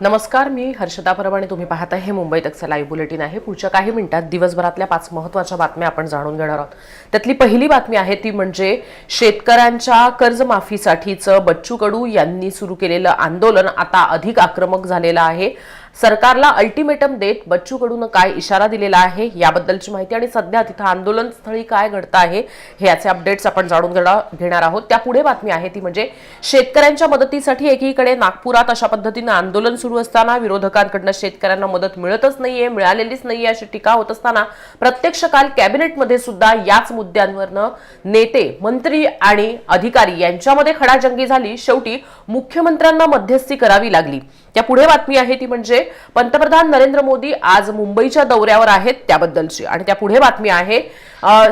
नमस्कार मी हर्षदा परब आणि तुम्ही पाहत आहे हे मुंबई तकचं लाईव्ह बुलेटिन आहे. पुढच्या काही मिनिटात दिवसभरातल्या पाच महत्त्वाच्या बातम्या आपण जाणून घेणार आहोत. त्यातली पहिली बातमी आहे ती म्हणजे शेतकऱ्यांच्या कर्जमाफीसाठीचं बच्चू कडू यांनी सुरू केलेलं आंदोलन आता अधिक आक्रमक झालेलं आहे. सरकारला अल्टिमेटम देत बच्चू कडून काय इशारा दिलेला आहे याबद्दलची माहिती आणि सध्या तिथं आंदोलन स्थळी काय घडतं आहे हे याचे अपडेट्स आपण जाणून घेणार घेणार आहोत. त्या पुढे बातमी आहे ती म्हणजे शेतकऱ्यांच्या मदतीसाठी एकीकडे नागपुरात अशा पद्धतीनं आंदोलन सुरू असताना विरोधकांकडनं शेतकऱ्यांना मदत मिळतच नाहीये मिळालेलीच नाहीये अशी टीका होत असताना प्रत्यक्ष काल कॅबिनेटमध्ये सुद्धा याच मुद्द्यांवरनं नेते मंत्री आणि अधिकारी यांच्यामध्ये खडाजंगी झाली. शेवटी मुख्यमंत्र्यांना मध्यस्थी करावी लागली. त्या पुढे बातमी आहे ती म्हणजे पंतप्रधान नरेंद्र मोदी आज मुंबईच्या दौऱ्यावर आहेत त्याबद्दलची. आणि त्या पुढे बातमी आहे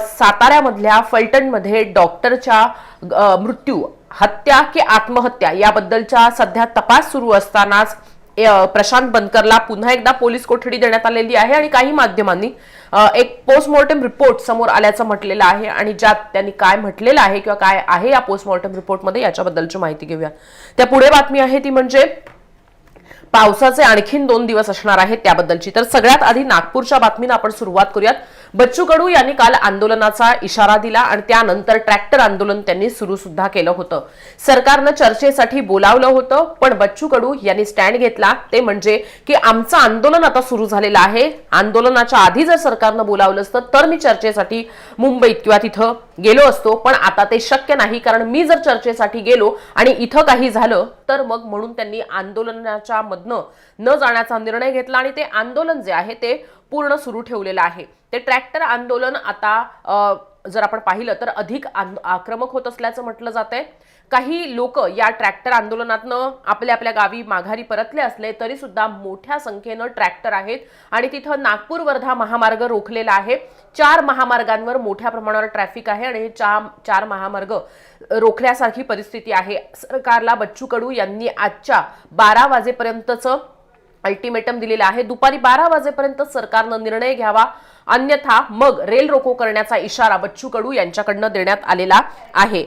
साताऱ्यामधल्या फलटणमध्ये डॉक्टरच्या मृत्यू हत्या की आत्महत्या याबद्दलच्या सध्या तपास सुरू असतानाच प्रशांत बनकरला पुन्हा एकदा पोलीस कोठडी देण्यात आलेली आहे आणि काही माध्यमांनी एक पोस्टमॉर्टम रिपोर्ट समोर आल्याचं म्हटलेलं आहे आणि ज्यात त्यांनी काय म्हटलेलं आहे किंवा काय आहे या पोस्टमॉर्टम रिपोर्टमध्ये याच्याबद्दलची माहिती घेऊया. त्या पुढे बातमी आहे ती म्हणजे पावसाचे आणखीन दोन दिवस असणार आहेत त्याबद्दलची. तर सगळ्यात आधी नागपूरच्या बातमीनं आपण सुरुवात करूयात. बच्चू कडू यांनी काल आंदोलनाचा इशारा दिला आणि त्यानंतर ट्रॅक्टर आंदोलन त्यांनी सुरू सुद्धा केलं होतं. सरकारनं चर्चेसाठी बोलावलं होतं पण बच्चू कडू यांनी स्टँड घेतला. ते म्हणजे की आमचं आंदोलन आता सुरू झालेलं आहे. आंदोलनाच्या आधी जर सरकारनं बोलावलं असतं तर मी चर्चेसाठी मुंबईत किंवा तिथं गेलो असतो. पण आता ते शक्य नाही कारण मी जर चर्चेसाठी गेलो आणि इथं काही झालं तर मग म्हणून त्यांनी आंदोलनाच्या मधनं न जाण्याचा निर्णय घेतला आणि ते आंदोलन जे आहे ते पूर्ण सुरू ठेवलेलं आहे. ते ट्रॅक्टर आंदोलन आता जर आपण पाहिलं तर अधिक आक्रमक होत असल्याचं म्हटलं जात आहे काही लोक या ट्रॅक्टर आंदोलनातनं आपल्या आपल्या गावी माघारी परतले असले तरी सुद्धा मोठ्या संख्येनं ट्रॅक्टर आहेत आणि तिथं नागपूर वर्धा महामार्ग रोखलेला आहे. चार महामार्गांवर मोठ्या प्रमाणावर ट्रॅफिक आहे आणि हे चार चार महामार्ग रोखल्यासारखी परिस्थिती आहे. सरकारला बच्चू कडू यांनी आजच्या बारा वाजेपर्यंतचं अल्टिमेटम दिलेलं आहे. दुपारी बारा वाजेपर्यंत सरकारनं निर्णय घ्यावा अन्यथा मग रेल रोको करण्याचा इशारा बच्चू कडू यांच्याकडनं देण्यात आलेला आहे.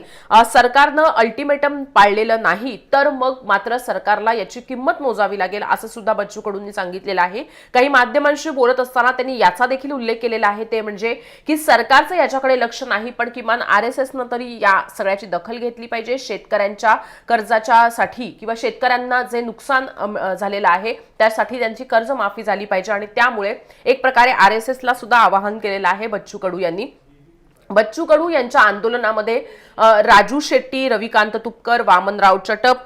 सरकारनं अल्टिमेटम पाळलेलं नाही तर मग मात्र सरकारला याची किंमत मोजावी लागेल असं सुद्धा बच्चू कडूंनी सांगितलेलं आहे. काही माध्यमांशी बोलत असताना त्यांनी याचा देखील उल्लेख केलेला आहे ते म्हणजे की सरकारचं याच्याकडे लक्ष नाही पण किमान आर एस एसनं तरी या सगळ्याची दखल घेतली पाहिजे. शेतकऱ्यांच्या कर्जाच्या साठी किंवा शेतकऱ्यांना जे नुकसान झालेलं आहे त्यासाठी त्यांची कर्ज माफी झाली पाहिजे आणि त्यामुळे एक प्रकारे आर एस एसला सुद्धा आवाहन केलेलं आहे बच्चू कडू यांनी. बच्चू कडू यांच्या आंदोलनामध्ये राजू शेट्टी रविकांत तुपकर वामनराव चटप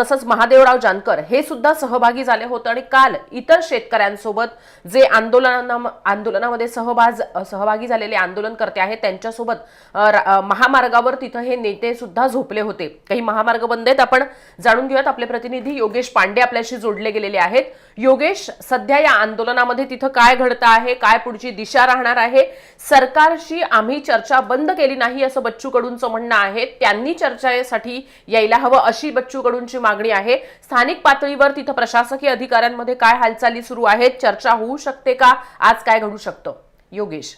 तसंच महादेवराव जानकर हे सुद्धा सहभागी झाले होते आणि काल इतर शेतकऱ्यांसोबत जे आंदोलना आंदोलनामध्ये सहभाग सहभागी झालेले आंदोलनकर्ते आहेत त्यांच्यासोबत महामार्गावर तिथं हे नेते सुद्धा झोपले होते. काही महामार्ग बंद आहेत. आपण जाणून घेऊयात. आपले प्रतिनिधी योगेश पांडे आपल्याशी जोडले गेलेले आहेत. योगेश सध्या या आंदोलनामध्ये तिथं काय घडतं आहे? काय पुढची दिशा राहणार आहे? सरकारशी आम्ही चर्चा बंद केली नाही असं बच्चू कडूंचं म्हणणं आहे. त्यांनी चर्चेसाठी यायला हवं अशी बच्चू कडूंची मागणी आहे. स्थानिक पातळीवर तिथं प्रशासकीय अधिकाऱ्यांमध्ये काय हालचाली सुरू आहेत? चर्चा होऊ शकते का? आज काय घडू शकतं? योगेश.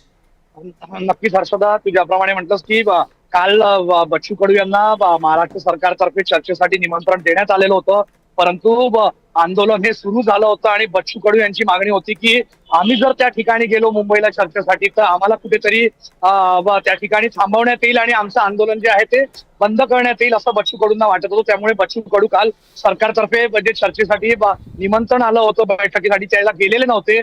नक्कीच हर्षदा तू ज्याप्रमाणे म्हटलंस की काल बच्चू कडू यांना महाराष्ट्र सरकारतर्फे चर्चेसाठी निमंत्रण देण्यात आलेलं होतं. परंतु आंदोलन हे सुरू झालं होतं आणि बच्चू कडू यांची मागणी होती की आम्ही जर त्या ठिकाणी गेलो मुंबईला चर्चेसाठी तर आम्हाला कुठेतरी त्या ठिकाणी थांबवण्यात येईल आणि आमचं आंदोलन जे आहे ते बंद करण्यात येईल असं बच्चू कडूंना वाटत होतं. त्यामुळे बच्चू कडू काल सरकारतर्फे म्हणजे चर्चेसाठी निमंत्रण आलं होतं. बैठकीसाठी त्याला गेलेले नव्हते.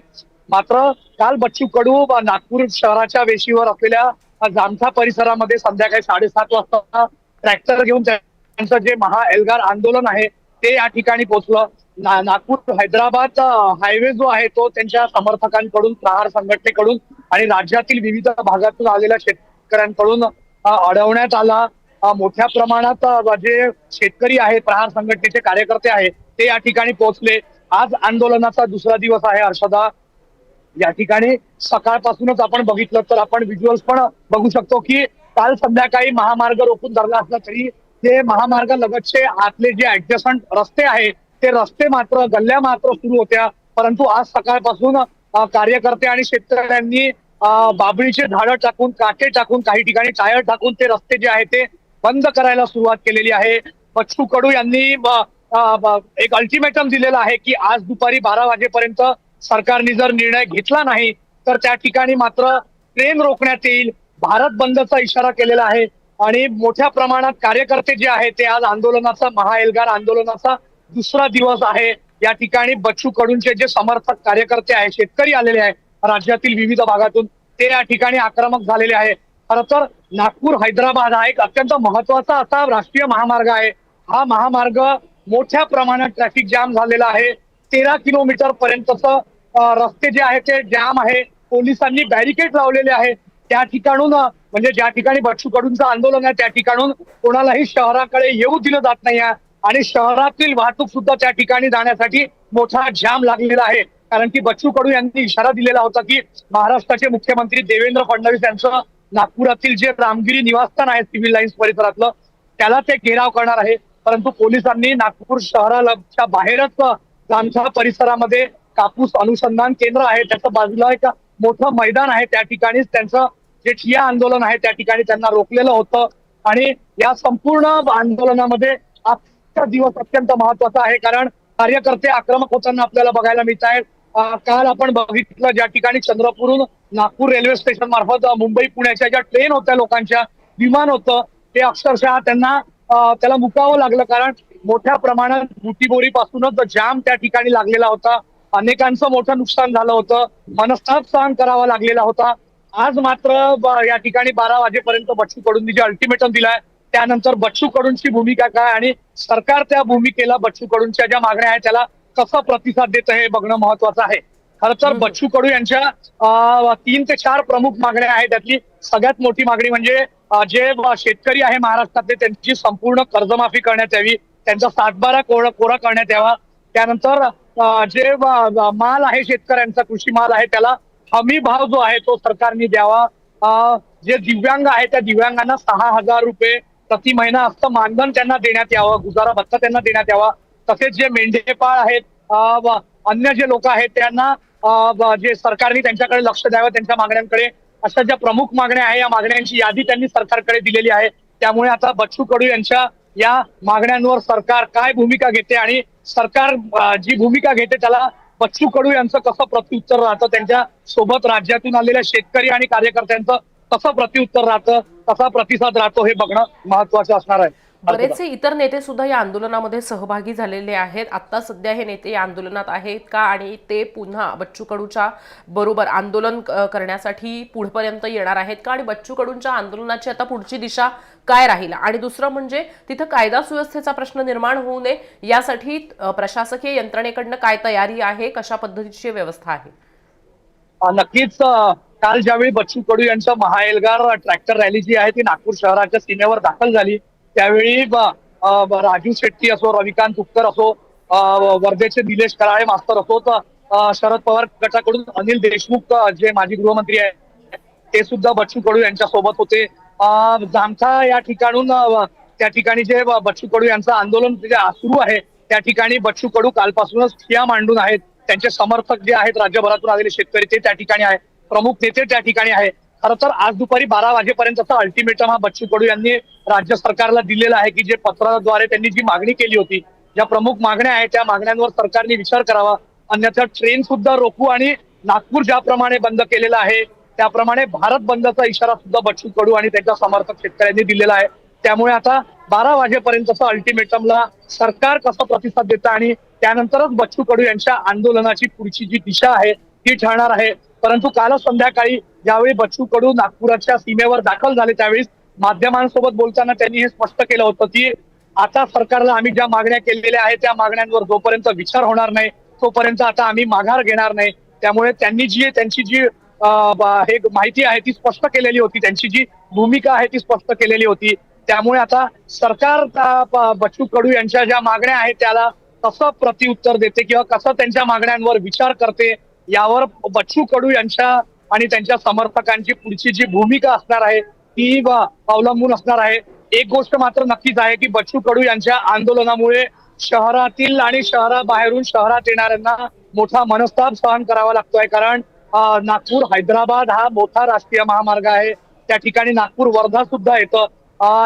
मात्र काल बच्चू कडू नागपूर शहराच्या वेशीवर असलेल्या जामठा परिसरामध्ये संध्याकाळी साडेसात वाजता ट्रॅक्टर घेऊन त्यांचं जे महा एल्गार आंदोलन आहे ते या ठिकाणी पोहोचलं. ना- नागपूर हैदराबाद हायवे जो आहे तो त्यांच्या समर्थकांकडून प्रहार संघटनेकडून आणि राज्यातील विविध भागातून आलेल्या शेतकऱ्यांकडून अडवण्यात आला. मोठ्या प्रमाणात जे शेतकरी आहेत प्रहार संघटनेचे कार्यकर्ते आहेत ते या ठिकाणी पोहोचले. आज आंदोलनाचा दुसरा दिवस आहे हर्षदा. या ठिकाणी सकाळपासूनच आपण बघितलं तर आपण व्हिज्युअल्स पण बघू शकतो की काल संध्याकाळी महामार्ग रोखून धरला असला तरी ते महामार्ग लगतचे आतले जे ऍडजस्टंट रस्ते आहे ते रस्ते मात्र गल्ल्या मात्र सुरू होत्या. परंतु आज सकाळपासून कार्यकर्ते आणि शेतकऱ्यांनी बाबळीचे झाडं टाकून काटे टाकून काही ठिकाणी टायर टाकून ते रस्ते जे आहे ते बंद करायला सुरुवात केलेली आहे. बच्चू कडू यांनी एक अल्टिमेटम दिलेलं आहे की आज दुपारी बारा वाजेपर्यंत सरकारने जर निर्णय घेतला नाही तर त्या ठिकाणी मात्र ट्रेन रोखण्यात येईल. भारत बंदचा इशारा केलेला आहे. आणि मोठ्या प्रमाणात कार्यकर्ते जे आहेत ते आज आंदोलनाचा महाएल्गार आंदोलनाचा दुसरा दिवस आहे. या ठिकाणी बच्चू कडूंचे जे समर्थक कार्यकर्ते आहेत शेतकरी आलेले आहेत राज्यातील विविध भागातून ते या ठिकाणी आक्रमक झालेले आहे खरं तर नागपूर हैदराबाद हा एक अत्यंत महत्त्वाचा असा राष्ट्रीय महामार्ग आहे. हा महामार्ग मोठ्या प्रमाणात ट्रॅफिक जाम झालेला आहे. तेरा किलोमीटर पर्यंतचं रस्ते जे आहे ते जाम आहे. पोलिसांनी बॅरिकेड लावलेले आहे त्या ठिकाणून म्हणजे ज्या ठिकाणी बच्चू कडूंचं आंदोलन आहे त्या ठिकाणून कोणालाही शहराकडे येऊ दिलं जात नाही आणि शहरातील वाहतूक सुद्धा त्या ठिकाणी जाण्यासाठी मोठा जाम लागलेला आहे. कारण की बच्चू कडू यांनी इशारा दिलेला होता की महाराष्ट्राचे मुख्यमंत्री देवेंद्र फडणवीस यांचं नागपुरातील जे रामगिरी निवासस्थान आहे सिव्हिल लाईन्स परिसरातलं त्याला ते घेराव करणार आहे. परंतु पोलिसांनी नागपूर शहराच्या बाहेरच जामठा परिसरामध्ये कापूस अनुसंधान केंद्र आहे. त्याच्या बाजूला एक मोठं मैदान आहे. त्या ठिकाणीच त्यांचं जे ठिया आंदोलन आहे त्या ठिकाणी त्यांना रोखलेलं होतं. आणि या संपूर्ण आंदोलनामध्ये आजचा दिवस अत्यंत महत्त्वाचा आहे कारण कार्यकर्ते आक्रमक होताना आपल्याला बघायला मिळत आहेत. काल आपण बघितलं ज्या ठिकाणी चंद्रपूरहून नागपूर रेल्वे स्टेशन मार्फत मुंबई पुण्याच्या ज्या ट्रेन होत्या लोकांच्या विमान होतं ते अक्षरशः त्यांना त्याला मुकावं लागलं कारण मोठ्या प्रमाणात बुटीबोरी पासूनच जाम त्या ठिकाणी लागलेला होता. अनेकांचं मोठं नुकसान झालं होतं. मनस्ताप सहन करावा लागलेला होता. आज मात्र या ठिकाणी बारा वाजेपर्यंत बच्चू कडूंनी जे अल्टिमेटम दिलाय त्यानंतर बच्चू कडूंची भूमिका काय आणि सरकार त्या भूमिकेला बच्चू कडूंच्या ज्या मागण्या आहेत त्याला कसा प्रतिसाद देत हे बघणं महत्वाचं आहे. खरं तर बच्चू कडू यांच्या तीन ते चार प्रमुख मागण्या आहेत त्यातली सगळ्यात मोठी मागणी म्हणजे जे शेतकरी आहे महाराष्ट्रातले त्यांची संपूर्ण कर्जमाफी करण्यात यावी त्यांचा सातबारा कोरा कोरा करण्यात यावा. त्यानंतर जे माल आहे शेतकऱ्यांचा कृषी माल आहे त्याला हमी भाव जो आहे तो सरकारने द्यावा. जे दिव्यांग आहे त्या दिव्यांगांना सहा हजार रुपये प्रति महिना असं मानधन त्यांना देण्यात यावं गुजारा भत्ता त्यांना देण्यात यावा. तसेच जे मेंढेपाळ आहेत अन्य जे लोक आहेत त्यांना जे सरकारने त्यांच्याकडे लक्ष द्यावं त्यांच्या मागण्यांकडे. अशा ज्या प्रमुख मागण्या आहे या मागण्यांची यादी त्यांनी सरकारकडे दिलेली आहे. त्यामुळे आता बच्चू कडू यांच्या या मागण्यांवर सरकार काय भूमिका घेते आणि सरकार जी भूमिका घेते त्याला बच्चू कडू यांचं कसं प्रत्युत्तर राहतं? त्यांच्यासोबत राज्यातून आलेल्या शेतकरी आणि कार्यकर्त्यांचं कसं प्रत्युत्तर राहतं? कसा प्रतिसाद राहतो हे बघणं महत्वाचं असणार आहे. बरेचसे इतर नेते सुद्धा या आंदोलनामध्ये सहभागी झालेले आहेत. आता सध्या हे नेते या आंदोलनात आहेत का? आणि ते पुन्हा बच्चू कडूच्या बरोबर आंदोलन करण्यासाठी पुढपर्यंत येणार आहेत का? आणि बच्चू कडूंच्या आंदोलनाची आता पुढची दिशा काय राहील? आणि दुसरं म्हणजे तिथं कायदा सुव्यवस्थेचा प्रश्न निर्माण होऊ नये यासाठी प्रशासकीय यंत्रणेकडनं काय तयारी आहे? कशा पद्धतीची व्यवस्था आहे? नक्कीच काल ज्यावेळी बच्चू कडू यांचं महाएल्गार ट्रॅक्टर रॅली जी आहे ती नागपूर शहराच्या सीमेवर दाखल झाली. त्यावेळी राजू शेट्टी असो रविकांत तुपकर असो वर्धेचे निलेश कराळे मास्तर असो तर शरद पवार गटाकडून अनिल देशमुख जे माजी गृहमंत्री आहे ते सुद्धा बच्चू कडू यांच्या सोबत होते. जामठा या ठिकाणून त्या ठिकाणी जे बच्चू कडू यांचं आंदोलन जे सुरू आहे त्या ठिकाणी बच्चू कडू कालपासूनच ठिया मांडून आहेत. त्यांचे समर्थक जे आहेत राज्यभरातून आलेले शेतकरी ते त्या ठिकाणी आहे प्रमुख नेते त्या ठिकाणी आहे खरं तर आज दुपारी बारा वाजेपर्यंतचा अल्टिमेटम हा बच्चू कडू यांनी राज्य सरकारला दिलेलं आहे की जे पत्राद्वारे त्यांनी जी मागणी केली होती ज्या प्रमुख मागण्या आहेत त्या मागण्यांवर सरकारने विचार करावा. अन्यथा ट्रेन सुद्धा रोखू आणि नागपूर ज्याप्रमाणे बंद केलेला आहे त्याप्रमाणे भारत बंदचा इशारा सुद्धा बच्चू कडू आणि त्यांच्या समर्थक शेतकऱ्यांनी दिलेला आहे. त्यामुळे आता बारा वाजेपर्यंतचा अल्टिमेटमला सरकार कसा प्रतिसाद देतं आणि त्यानंतरच बच्चू कडू यांच्या आंदोलनाची पुढची जी दिशा आहे ती ठरणार आहे. परंतु काल संध्याकाळी ज्यावेळी बच्चू कडू नागपुराच्या सीमेवर दाखल झाले त्यावेळी माध्यमांसोबत बोलताना त्यांनी हे स्पष्ट केलं होतं की आता सरकारला आम्ही ज्या मागण्या केलेल्या आहेत त्या मागण्यांवर जोपर्यंत विचार होणार नाही तोपर्यंत आता आम्ही माघार घेणार नाही. त्यामुळे त्यांनी जी त्यांची जी हे माहिती आहे ती स्पष्ट केलेली होती. त्यांची जी भूमिका आहे ती स्पष्ट केलेली होती. त्यामुळे आता सरकार बच्चू कडू यांच्या ज्या मागण्या आहेत त्याला कसं प्रतिउत्तर देते किंवा कसं त्यांच्या मागण्यांवर विचार करते यावर बच्चू कडू यांच्या आणि त्यांच्या समर्थकांची पुढची जी भूमिका असणार आहे ती अवलंबून असणार आहे. एक गोष्ट मात्र नक्कीच आहे की बच्चू कडू यांच्या आंदोलनामुळे शहरातील आणि शहराबाहेरून शहरात येणाऱ्यांना मोठा मनस्ताप सहन करावा लागतोय. कारण नागपूर हैदराबाद हा मोठा राष्ट्रीय महामार्ग आहे. त्या ठिकाणी नागपूर वर्धा सुद्धा येतं.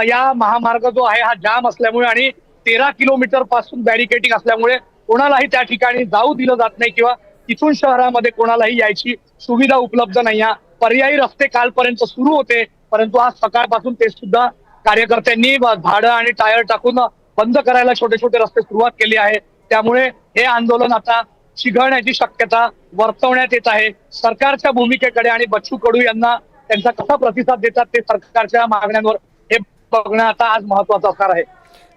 या महामार्ग जो आहे हा जाम असल्यामुळे आणि तेरा किलोमीटरपासून बॅरिकेटिंग असल्यामुळे कोणालाही त्या ठिकाणी जाऊ दिलं जात नाही किंवा तिथून शहरामध्ये कोणालाही यायची सुविधा उपलब्ध नाही पर्यायी रस्ते कालपर्यंत सुरू होते. परंतु आज सकाळपासून ते सुद्धा कार्यकर्त्यांनी झाडं आणि टायर टाकून बंद करायला छोटे छोटे रस्ते सुरुवात केली आहे. त्यामुळे हे आंदोलन आता चिघळण्याची शक्यता वर्तवण्यात येत आहे. सरकारच्या भूमिकेकडे आणि बच्चू कडू यांना त्यांचा कसा प्रतिसाद देतात ते सरकारच्या मागण्यांवर हे बघणं आता आज महत्वाचं असणार आहे.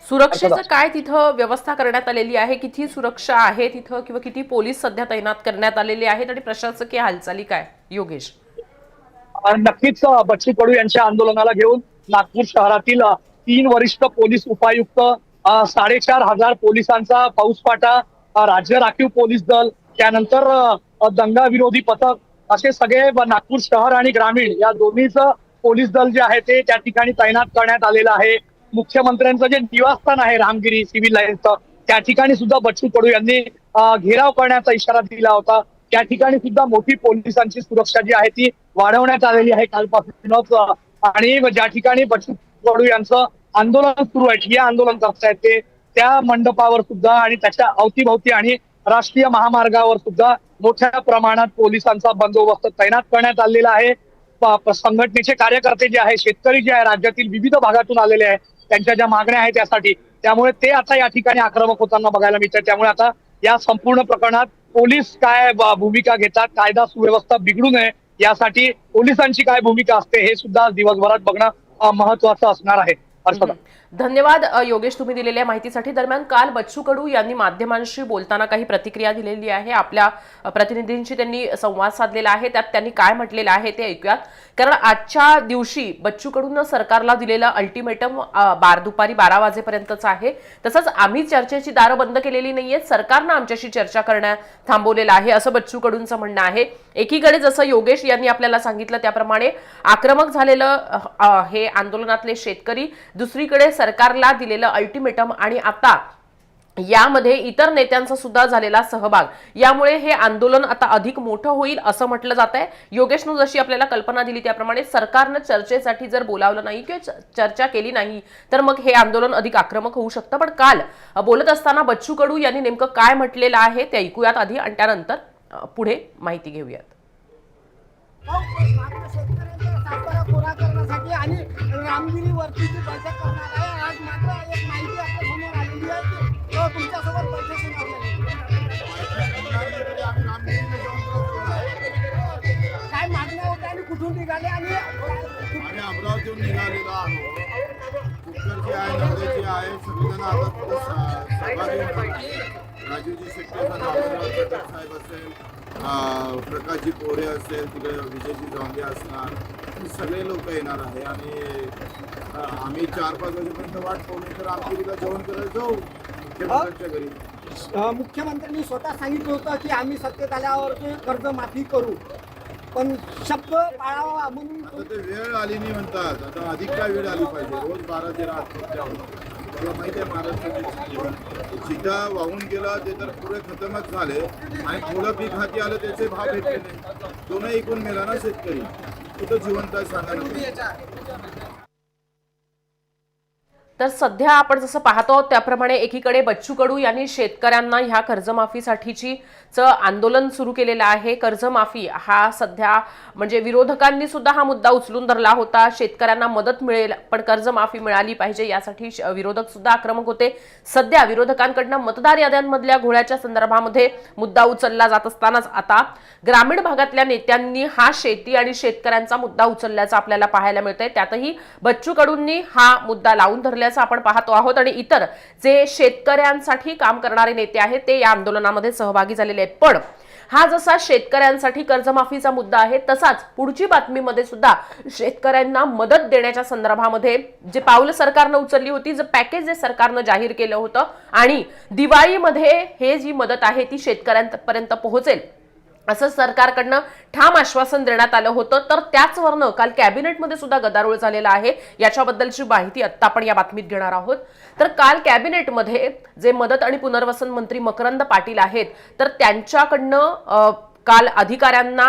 सुरक्षेचं काय तिथं व्यवस्था करण्यात आलेली आहे? किती सुरक्षा आहे तिथं किंवा किती पोलीस सध्या तैनात करण्यात आलेले आहेत? आणि प्रशासकीय हालचाली काय? योगेश. नक्कीच बच्ची बच्चू कडू यांच्या आंदोलनाला घेऊन नागपूर शहरातील तीन वरिष्ठ पोलीस उपायुक्त साडेचार हजार पोलिसांचा पाऊसपाटा राज्य राखीव पोलीस दल त्यानंतर दंगा विरोधी पथक असे सगळे नागपूर शहर आणि ग्रामीण या दोन्हीच पोलीस दल जे आहे ते त्या ठिकाणी तैनात करण्यात आलेलं आहे. मुख्यमंत्र्यांचं जे निवासस्थान आहे रामगिरी सिव्हिल लाईन्सचं त्या ठिकाणी सुद्धा बच्चू कडू यांनी घेराव करण्याचा इशारा दिला होता. त्या ठिकाणी सुद्धा मोठी पोलिसांची सुरक्षा जी आहे ती वाढवण्यात आलेली आहे कालपासूनच. आणि ज्या ठिकाणी बच्चू कडू यांचं आंदोलन सुरू आहे या आंदोलन करतायत ते त्या मंडपावर सुद्धा आणि त्याच्या अवतीभवती आणि राष्ट्रीय महामार्गावर सुद्धा मोठ्या प्रमाणात पोलिसांचा बंदोबस्त तैनात करण्यात आलेला आहे. संघटनेचे कार्यकर्ते जे आहे शेतकरी जे आहे राज्यातील विविध भागातून आलेले आहे त्यांच्या ज्या मागण्या आहेत त्यासाठी. त्यामुळे ते आता या ठिकाणी आक्रमक होताना बघायला मिळतात. त्यामुळे आता या संपूर्ण प्रकरणात पोलीस काय भूमिका घेतात कायदा सुव्यवस्था बिघडू नये यासाठी पोलिसांची काय भूमिका असते हे सुद्धा दिवसभरात बघणं महत्वाचं असणार आहे. धन्यवाद योगेश तुम्ही दिलेल्या माहितीसाठी. दरम्यान काल बच्चू कडू यांनी माध्यमांशी बोलताना काही प्रतिक्रिया दिलेली आहे. आपल्या प्रतिनिधींशी त्यांनी संवाद साधलेला आहे. त्यात त्यांनी काय म्हटलेलं आहे ते ऐकूयात. कारण आजच्या दिवशी बच्चू कडून सरकारला दिलेलं अल्टिमेटम बार दुपारी बारा वाजेपर्यंतच आहे. तसंच आम्ही चर्चेची दारं बंद केलेली नाहीयेत. सरकारनं आमच्याशी चर्चा करण्या थांबवलेलं आहे असं बच्चू कडूंचं म्हणणं आहे. एकीकडे जसं योगेश यांनी आपल्याला सांगितलं त्याप्रमाणे आक्रमक झालेलं हे आंदोलनातले शेतकरी दुसरीकडे सरकारला दिलेलं अल्टिमेटम आणि आता यामध्ये इतर नेत्यांचा सुद्धा झालेला सहभाग. यामुळे हे आंदोलन आता अधिक मोठं होईल असं म्हटलं जात आहे योगेशनं जशी आपल्याला कल्पना दिली त्याप्रमाणे सरकारनं चर्चेसाठी जर बोलावलं नाही किंवा चर्चा केली नाही तर मग हे आंदोलन अधिक आक्रमक होऊ शकतं. पण काल बोलत असताना बच्चू कडू यांनी नेमकं काय म्हटलेलं आहे ते ऐकूयात आधी. आणि त्यानंतर पुढे माहिती घेऊयात. करण्यासाठी आणि रामगिरी वरतीची बैठक करणार आहे आज मात्र एक माहिती आपल्यासमोर आलेली आहे की तो तुमच्यासोबत बैठक काय मागण्या होत्या आणि कुठून निघाले आणि आम्ही अमरावतीहून निघालेलो आहोत कुकर जे आहे नवरे जे आहे सगळेजण आता तिथं स- सहभागी राजूजी शेट्टी साहेब असेल प्रकाशजी पोरे असेल तिकडे विजयजी जोंगे असणार हे सगळे लोक येणार आहे. आणि आम्ही चार पाच वाजेपर्यंत वाट पाहून तर आमच्या जेवण करायला जाऊ. मुख्यमंत्र्यांच्या घरी. मुख्यमंत्र्यांनी स्वतः सांगितलं होतं की आम्ही सत्तेत आल्यावर कर्ज माफी करू. पण शब्द पाळावा म्हणून आता ते वेळ आली नाही म्हणतात. आता अधिक काय वेळ आली पाहिजे? रोज बारा तेरा आत्महत्या होतात तुला माहिती आहे महाराष्ट्राची जिथं वाहून गेला ते तर पुरे खतमच झाले. आणि थोडं पीक हाती आलं त्याचे भाव भेटले नाही. ऐकून मेला ना शेतकरी. कुठं जिवंत आहे सांगा तर सध्या आपण जसं पाहतो आहोत त्याप्रमाणे एकीकडे बच्चू कडू यांनी शेतकऱ्यांना ह्या कर्जमाफीसाठीची चं आंदोलन सुरू केलेलं आहे. कर्जमाफी हा सध्या म्हणजे विरोधकांनी सुद्धा हा मुद्दा उचलून धरला होता. शेतकऱ्यांना मदत मिळेल पण कर्जमाफी मिळाली पाहिजे यासाठी श- विरोधक सुद्धा आक्रमक होते. सध्या विरोधकांकडनं मतदार याद्यांमधल्या घोळ्याच्या संदर्भामध्ये मुद्दा उचलला जात असतानाच आता ग्रामीण भागातल्या नेत्यांनी हा शेती आणि शेतकऱ्यांचा मुद्दा उचलल्याचं आपल्याला पाहायला मिळतंय. त्यातही बच्चू कडूंनी हा मुद्दा लावून असल्याचं आपण पाहतो आहोत आणि इतर जे शेतकऱ्यांसाठी काम करणारे नेते आहेत ते या आंदोलनामध्ये सहभागी झालेले आहेत. पण हा जसा शेतकऱ्यांसाठी कर्जमाफीचा मुद्दा आहे तसाच पुढची बातमीमध्ये सुद्धा शेतकऱ्यांना मदत देण्याच्या संदर्भामध्ये जे पावलं सरकारनं उचलली होती जे पॅकेज जे सरकारनं जाहीर केलं होतं आणि दिवाळीमध्ये हे जी मदत आहे ती शेतकऱ्यांपर्यंत पोहोचेल. असं सरकारकडनं ठाम आश्वासन देण्यात आलं होतं. तर त्याचवरनं काल कॅबिनेटमध्ये सुद्धा गदारोळ झालेला आहे. याच्याबद्दलची माहिती आत्ता आपण या बातमीत घेणार आहोत. तर काल कॅबिनेटमध्ये जे मदत आणि पुनर्वसन मंत्री मकरंद पाटील आहेत तर त्यांच्याकडनं काल अधिकाऱ्यांना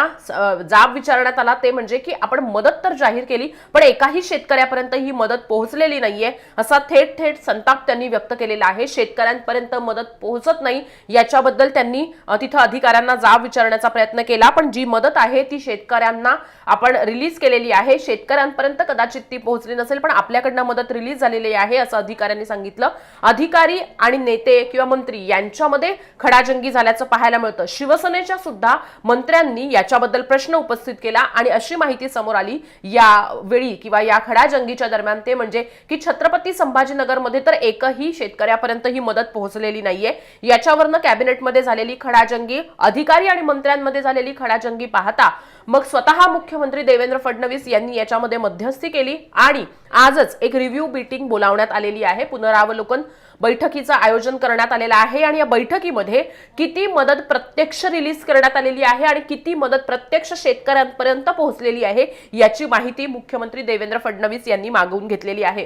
जाब विचारण्यात आला. ते म्हणजे की आपण मदत तर जाहीर केली पण एकाही शेतकऱ्यापर्यंत ही मदत पोहोचलेली नाहीये. असा थेट थेट संताप त्यांनी व्यक्त केलेला आहे. शेतकऱ्यांपर्यंत मदत पोहोचत नाही याच्याबद्दल त्यांनी तिथं अधिकाऱ्यांना जाब विचारण्याचा प्रयत्न केला. पण जी मदत आहे ती शेतकऱ्यांना आपण रिलीज केलेली आहे. शेतकऱ्यांपर्यंत कदाचित ती पोहोचली नसेल पण आपल्याकडनं मदत रिलीज झालेली आहे असं अधिकाऱ्यांनी सांगितलं. अधिकारी आणि नेते किंवा मंत्री यांच्यामध्ये खडाजंगी झाल्याचं पाहायला मिळतं. शिवसेनेच्या सुद्धा मंत्र्यांनी याच्याबद्दल प्रश्न उपस्थित केला आणि अशी माहिती समोर आली या वेळी किंवा या खडाजंगीच्या दरम्यान ते म्हणजे की छत्रपती संभाजीनगरमध्ये तर एकही शेतकऱ्यापर्यंत ही मदत पोहोचलेली नाहीये. याच्यावरनं कॅबिनेटमध्ये झालेली खडाजंगी अधिकारी आणि मंत्र्यांमध्ये झालेली खडाजंगी पाहता मग स्वतः मुख्यमंत्री देवेंद्र फडणवीस यांनी याच्यामध्ये मध्यस्थी केली आणि आजच एक रिव्ह्यू मीटिंग बोलावण्यात आलेली आहे. पुनरावलोकन बैठकीचं आयोजन करण्यात आलेलं आहे आणि या बैठकीमध्ये किती मदत प्रत्यक्ष रिलीज करण्यात आलेली आहे आणि किती मदत प्रत्यक्ष शेतकऱ्यांपर्यंत पोहोचलेली आहे याची माहिती मुख्यमंत्री देवेंद्र फडणवीस यांनी मागवून घेतलेली आहे.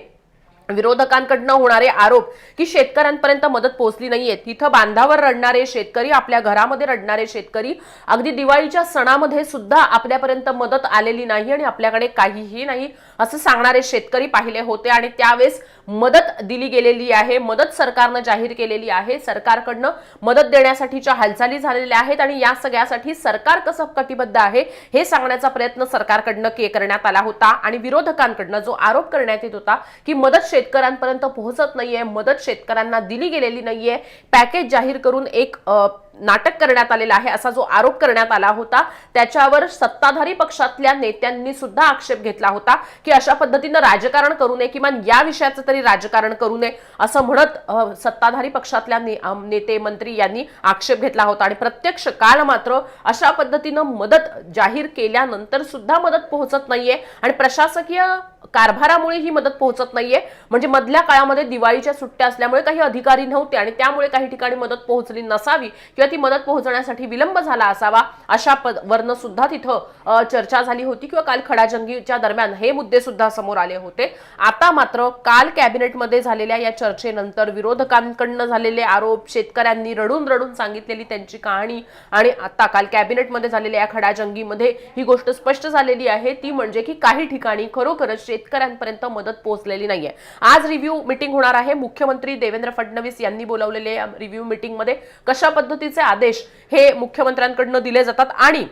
विरोधकांकडनं होणारे आरोप की शेतकऱ्यांपर्यंत मदत पोहोचली नाहीये. तिथं बांधावर रडणारे शेतकरी आपल्या घरामध्ये रडणारे शेतकरी अगदी दिवाळीच्या सणामध्ये सुद्धा आपल्यापर्यंत मदत आलेली नाही आणि आपल्याकडे काहीही नाही असं सांगणारे शेतकरी पाहिले होते आणि त्यावेळेस मदत दिली गेलेली आहे मदत सरकारनं जाहीर केलेली आहे सरकारकडनं मदत देण्यासाठीच्या हालचाली झालेल्या आहेत आणि या सगळ्यासाठी सरकार कसं कटिबद्ध आहे हे सांगण्याचा प्रयत्न सरकारकडनं के करण्यात आला होता आणि विरोधकांकडनं जो आरोप करण्यात येत होता की मदत शेतकऱ्यांपर्यंत पोहोचत नाहीये मदत शेतकऱ्यांना दिली गेलेली नाहीये पॅकेज जाहीर करून एक आ, नाटक करण्यात आलेला आहे असा जो आरोप करण्यात आला होता त्याच्यावर सत्ताधारी पक्षातल्या नेत्यांनी सुद्धा आक्षेप घेतला होता की अशा पद्धतीनं राजकारण करू नये किमान या विषयाचं तरी राजकारण करू नये असं म्हणत सत्ताधारी पक्षातल्या ने- नेते मंत्री यांनी आक्षेप घेतला होता. आणि प्रत्यक्ष काल मात्र अशा पद्धतीनं मदत जाहीर केल्यानंतर सुद्धा मदत पोहोचत नाहीये. आणि प्रशासकीय कारभारामुळे ही मदत पोहोचत नाहीये. म्हणजे मधल्या काळामध्ये दिवाळीच्या सुट्ट्या असल्यामुळे काही अधिकारी नव्हते आणि त्यामुळे काही ठिकाणी मदत पोहोचली नसावी किंवा ती मदत पोहोचण्यासाठी विलंब झाला असावा अशा पद- वरनं सुद्धा तिथं चर्चा झाली होती किंवा काल खडाजंगीच्या दरम्यान हे मुद्दे सुद्धा समोर आले होते. आता मात्र काल कॅबिनेटमध्ये झालेल्या या चर्चेनंतर विरोधकांकडनं झालेले आरोप शेतकऱ्यांनी रडून रडून सांगितलेली त्यांची कहाणी आणि आता काल कॅबिनेटमध्ये झालेल्या या खडाजंगीमध्ये ही गोष्ट स्पष्ट झालेली आहे. ती म्हणजे की काही ठिकाणी खरोखरच शेतकऱ्यांपर्यंत मदत पोहोचलेली नाहीये. आज रिव्ह्यू मिटिंग होणार आहे. मुख्यमंत्री देवेंद्र फडणवीस यांनी बोलावलेले रिव्ह्यू मिटिंगमध्ये कशा पद्धतीचे आदेश हे मुख्यमंत्र्यांकडनं दिले जातात आणि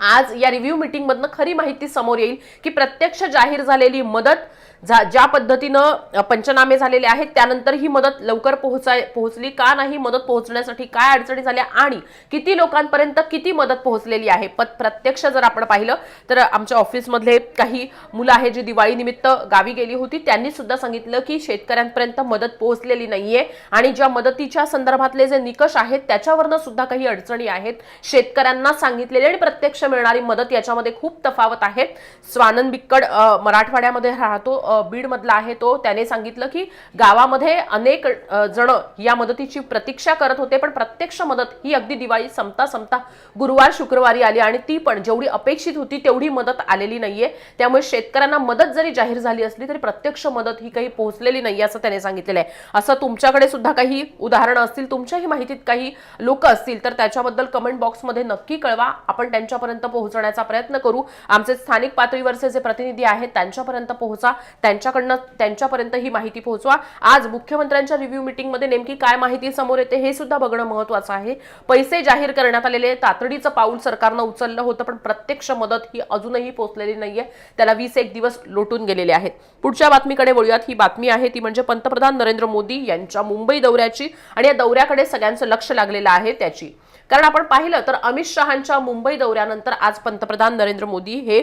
आज या रिव्ह्यू मिटिंगमधनं खरी माहिती समोर येईल की प्रत्यक्ष जाहीर झालेली मदत ज्या पद्धतीनं पंचनामे झालेले आहेत त्यानंतर ही मदत लवकर पोहोचाय पोहोचली का नाही मदत पोहोचण्यासाठी काय अडचणी झाल्या आणि किती लोकांपर्यंत किती मदत पोहोचलेली आहे पत प्रत्यक्ष जर आपण पाहिलं तर आमच्या ऑफिसमधले काही मुलं आहेत जी दिवाळीनिमित्त गावी गेली होती त्यांनी सुद्धा सांगितलं की शेतकऱ्यांपर्यंत मदत पोहोचलेली नाहीये आणि ज्या मदतीच्या संदर्भातले जे निकष आहेत त्याच्यावरनं सुद्धा काही अडचणी आहेत. शेतकऱ्यांना सांगितलेली आणि प्रत्यक्ष मिळणारी मदत याच्यामध्ये खूप तफावत आहे. स्वानंद बिक्कड मराठवाड्यामध्ये राहतो बीडमधला आहे तो त्याने सांगितलं की गावामध्ये अनेक जण या मदतीची प्रतीक्षा करत होते पण प्रत्यक्ष मदत ही अगदी दिवाळी संपता संपता गुरुवार शुक्रवारी आली आणि ती पण जेवढी अपेक्षित होती तेवढी मदत आलेली नाहीये. त्यामुळे शेतकऱ्यांना मदत जरी जाहीर झाली असली तरी प्रत्यक्ष मदत ही काही पोहोचलेली नाही असं त्याने सांगितलेलं आहे. असं तुमच्याकडे सुद्धा काही उदाहरणं असतील तुमच्याही माहितीत काही लोक असतील तर त्याच्याबद्दल कमेंट बॉक्समध्ये नक्की कळवा. आपण त्यांच्यापर्यंत पोहोचण्याचा प्रयत्न करू. आमचे स्थानिक पातळीवरचे जे प्रतिनिधी आहेत त्यांच्यापर्यंत पोहोचा. त्यांच्याकडनं त्यांच्यापर्यंत ही माहिती पोहोचवा. आज मुख्यमंत्र्यांच्या रिव्ह्यू मीटिंगमध्ये नेमकी काय माहिती समोर येते हे सुद्धा बघणं महत्वाचं आहे. पैसे जाहीर करण्यात आलेले तातडीचं पाऊल सरकारनं उचललं होतं पण प्रत्यक्ष मदत ही अजूनही पोहोचलेली नाहीये. त्याला वीस एक दिवस लोटून गेलेले आहेत. पुढच्या बातमीकडे वळूयात. ही बातमी आहे ती म्हणजे पंतप्रधान नरेंद्र मोदी यांच्या मुंबई दौऱ्याची आणि या दौऱ्याकडे सगळ्यांचं लक्ष लागलेलं आहे त्याची. कारण आपण पाहिलं तर अमित शहांच्या मुंबई दौऱ्यानंतर आज पंतप्रधान नरेंद्र मोदी हे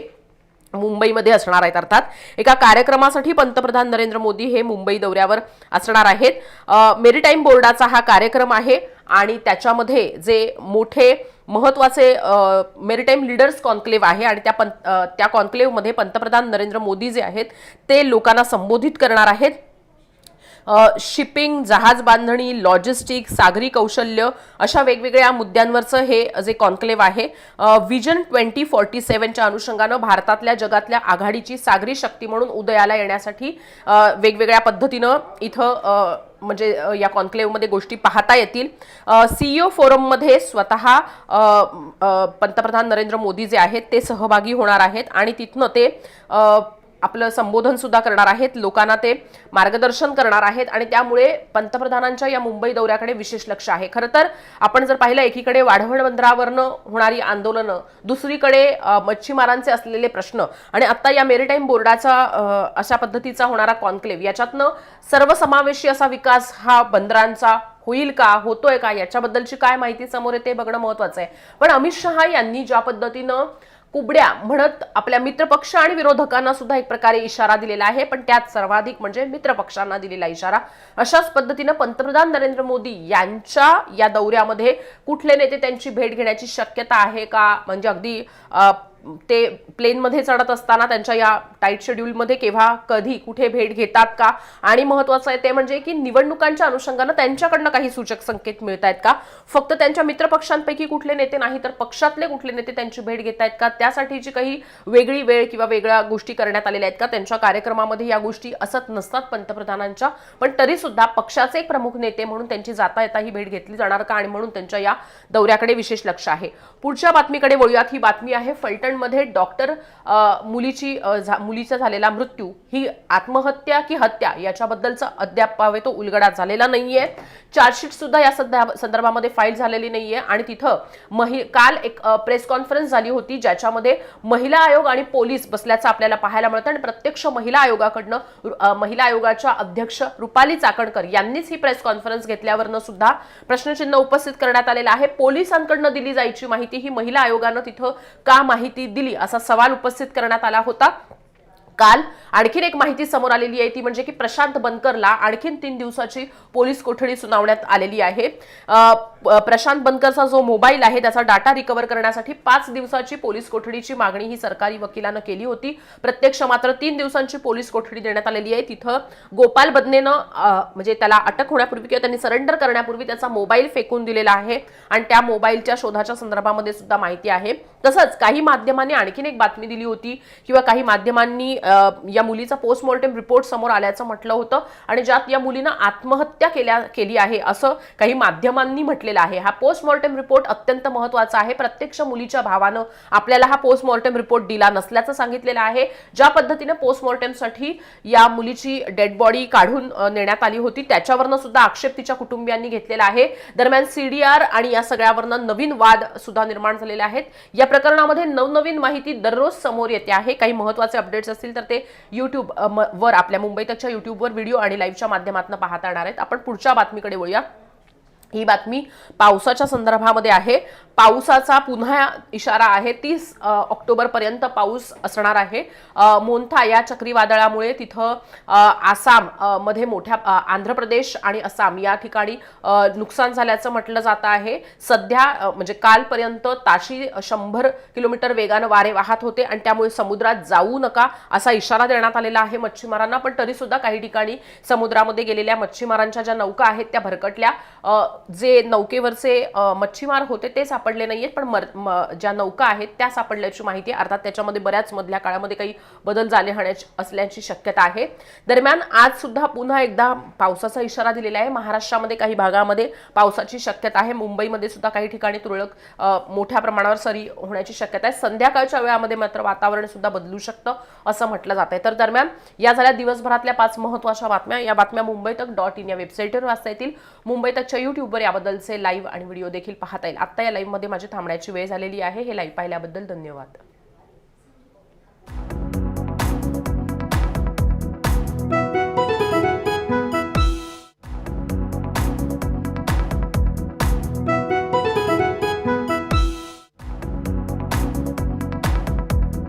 मुंबईमध्ये असणार आहेत अर्थात एका कार्यक्रमासाठी पंतप्रधान नरेंद्र मोदी हे मुंबई दौऱ्यावर असणार आहेत. मेरीटाईम बोर्डाचा हा कार्यक्रम आहे आणि त्याच्यामध्ये जे मोठे महत्त्वाचे मेरीटाईम लीडर्स कॉन्क्लेव्ह आहे आणि त्या पं त्या कॉन्क्लेव्हमध्ये पंतप्रधान नरेंद्र मोदी जे आहेत ते लोकांना संबोधित करणार आहेत. शिपिंग जहाज बांधणी लॉजिस्टिक सागरी कौशल्य अशा वेगवेगळ्या मुद्द्यांवरचं हे जे कॉन्क्लेव्ह आहे. विजन ट्वेंटी फॉर्टी सेव्हनच्या अनुषंगानं भारतातल्या जगातल्या आघाडीची सागरी शक्ती म्हणून उदयाला येण्यासाठी वेगवेगळ्या पद्धतीनं इथं म्हणजे या कॉन्क्लेव्हमध्ये गोष्टी पाहता येतील. सीईओ फोरममध्ये स्वतः पंतप्रधान नरेंद्र मोदी जे आहेत ते सहभागी होणार आहेत आणि तिथनं ते आपलं संबोधन सुद्धा करणार आहेत लोकांना ते मार्गदर्शन करणार आहेत आणि त्यामुळे पंतप्रधानांच्या या मुंबई दौऱ्याकडे विशेष लक्ष आहे. खरं तर आपण जर पाहिलं एकीकडे वाढवण बंदरावरनं होणारी आंदोलनं दुसरीकडे मच्छीमारांचे असलेले प्रश्न आणि आता या मेरीटाईम बोर्डाचा अशा पद्धतीचा होणारा कॉन्क्लेव्ह याच्यातनं सर्वसमावेशी असा विकास हा बंदरांचा होईल का होतोय का याच्याबद्दलची काय माहिती समोर येते बघणं महत्वाचं आहे. पण अमित शहा यांनी ज्या पद्धतीनं कुबड्या म्हणत आपल्या मित्रपक्ष आणि विरोधकांना सुद्धा एक प्रकारे इशारा दिलेला आहे. पण त्यात सर्वाधिक म्हणजे मित्रपक्षांना दिलेला इशारा. अशाच पद्धतीनं पंतप्रधान नरेंद्र मोदी यांच्या या दौऱ्यामध्ये कुठले नेते त्यांची भेट घेण्याची शक्यता आहे का? म्हणजे अगदी ते प्लेनमध्ये चढत असताना त्यांच्या या टाईट शेड्यूलमध्ये केव्हा कधी कुठे भेट घेतात का? आणि महत्वाचं आहे ते म्हणजे की निवडणुकांच्या अनुषंगानं त्यांच्याकडनं काही सूचक संकेत मिळत आहेत का? फक्त त्यांच्या मित्रपक्षांपैकी कुठले नेते नाही तर पक्षातले कुठले नेते त्यांची भेट घेत आहेत का त्यासाठीची काही वेगळी वेळ किंवा वेगळ्या गोष्टी करण्यात आलेल्या आहेत का? त्यांच्या कार्यक्रमामध्ये या गोष्टी असत नसतात पंतप्रधानांच्या पण तरीसुद्धा पक्षाचे एक प्रमुख नेते म्हणून त्यांची जाता येता ही भेट घेतली जाणार का? आणि म्हणून त्यांच्या या दौऱ्याकडे विशेष लक्ष आहे. पुढच्या बातमीकडे वळूयात. ही बातमी आहे फलटणमध्ये डॉक्टर मुलीची झा- मुलीचा झालेला मृत्यू ही आत्महत्या की हत्या याच्याबद्दलचा अद्याप पावे तो उलगडा झालेला नाहीये. चार्जशीट सुद्धा या सध्या संदर्भामध्ये फाईल झालेली नाहीये. आणि तिथं महि काल एक प्रेस कॉन्फरन्स झाली होती ज्याच्यामध्ये महिला आयोग आणि पोलीस बसल्याचं आपल्याला पाहायला मिळतं आणि प्रत्यक्ष महिला आयोगाकडनं महिला आयोगाच्या अध्यक्ष रुपाली चाकणकर यांनीच ही प्रेस कॉन्फरन्स घेतल्यावरनं सुद्धा प्रश्नचिन्ह उपस्थित करण्यात आलेलं आहे. पोलिसांकडनं दिली जायची माहिती ही महिला आयोगानं तिथं का माहिती दिली असा सवाल उपस्थित करण्यात आला होता. काल आणखीन एक माहिती समोर आलेली आहे ती म्हणजे की प्रशांत बनकरला आणखीन तीन दिवसाची पोलीस कोठडी सुनावण्यात आलेली आहे. प्रशांत बनकरचा जो मोबाईल आहे त्याचा डाटा रिकव्हर करण्यासाठी पाच दिवसाची पोलीस कोठडीची मागणी ही सरकारी वकिलानं केली होती. प्रत्यक्ष मात्र तीन दिवसांची पोलीस कोठडी देण्यात आलेली आहे. तिथं गोपाल बदनेनं म्हणजे त्याला अटक होण्यापूर्वी किंवा त्यांनी सरेंडर करण्यापूर्वी त्याचा मोबाईल फेकून दिलेला आहे आणि त्या मोबाईलच्या शोधाच्या संदर्भामध्ये सुद्धा माहिती आहे. तसंच काही माध्यमांनी आणखीन एक बातमी दिली होती किंवा काही माध्यमांनी या मुलीचा पोस्टमॉर्टम रिपोर्ट समोर आल्याचं म्हटलं होतं आणि ज्यात या मुलीनं आत्महत्या केल्या केली आहे असं काही माध्यमांनी म्हटलेलं आहे. हा पोस्टमॉर्टम रिपोर्ट अत्यंत महत्त्वाचा आहे. प्रत्यक्ष मुलीच्या भावानं आपल्याला हा पोस्टमॉर्टम रिपोर्ट दिला नसल्याचं सांगितलेलं आहे. ज्या पद्धतीने पोस्टमॉर्टमसाठी या मुलीची डेड बॉडी काढून नेण्यात आली होती त्याच्यावरनं सुद्धा आक्षेप तिच्या कुटुंबियांनी घेतलेला आहे. दरम्यान सीडीआर आणि या सगळ्यावरनं नवीन वाद सुद्धा निर्माण झालेले आहेत. या प्रकरणामध्ये नवनवीन माहिती दररोज समोर येते आहे. काही महत्त्वाचे अपडेट्स असतील तर तर ते यूट्यूब वर आपल्या मुंबई तकच्या युट्यूबवर व्हिडिओ आणि लाईव्हच्या माध्यमातून पाहता येणार आहेत. आपण पुढच्या बातमीकडे वळूया. ही बातमी पावसाच्या संदर्भामध्ये आहे. पावसाचा पुन्हा इशारा आहे. तीस ऑक्टोबरपर्यंत पाऊस असणार आहे. मोंथा या चक्रीवादळामुळे तिथं आसाममध्ये मोठ्या आंध्र प्रदेश आणि आसाम या ठिकाणी नुकसान झाल्याचं म्हटलं जात आहे. सध्या म्हणजे कालपर्यंत ताशी शंभर किलोमीटर वेगानं वारे वाहत होते आणि त्यामुळे समुद्रात जाऊ नका असा इशारा देण्यात आलेला आहे. मच्छीमारांना पण तरीसुद्धा काही ठिकाणी समुद्रामध्ये गेलेल्या मच्छीमारांच्या ज्या नौका आहेत त्या भरकटल्या. जे नौकेवरचे मच्छीमार होते ते सापडले नाही आहेत पण मर- म- ज्या नौका आहेत त्या सापडल्याची माहिती आहे. अर्थात त्याच्यामध्ये बऱ्याच मधल्या काळामध्ये काही बदल झाले होण्याची असल्याची शक्यता आहे. दरम्यान आज सुद्धा पुन्हा एकदा पावसाचा इशारा दिलेला आहे. महाराष्ट्रामध्ये काही भागामध्ये पावसाची शक्यता आहे. मुंबईमध्ये सुद्धा काही ठिकाणी तुरळक मोठ्या प्रमाणावर सरी होण्याची शक्यता आहे. संध्याकाळच्या वेळामध्ये मात्र वातावरण सुद्धा बदलू शकतं असं म्हटलं जात आहे तर दरम्यान या झाल्या दिवसभरातल्या पाच महत्त्वाच्या बातम्या या बातम्या मुंबई तक डॉट इन या वेबसाईटवर वाचता येतील. मुंबई तकच्या युट्यूबवर याबद्दलचे लाईव्ह आणि व्हिडिओ देखील पाहता येईल. आत्ता या लाईव्हमध्ये माझी थांबण्याची वेळ झालेली आहे. हे लाईव्ह पाहिल्याबद्दल धन्यवाद.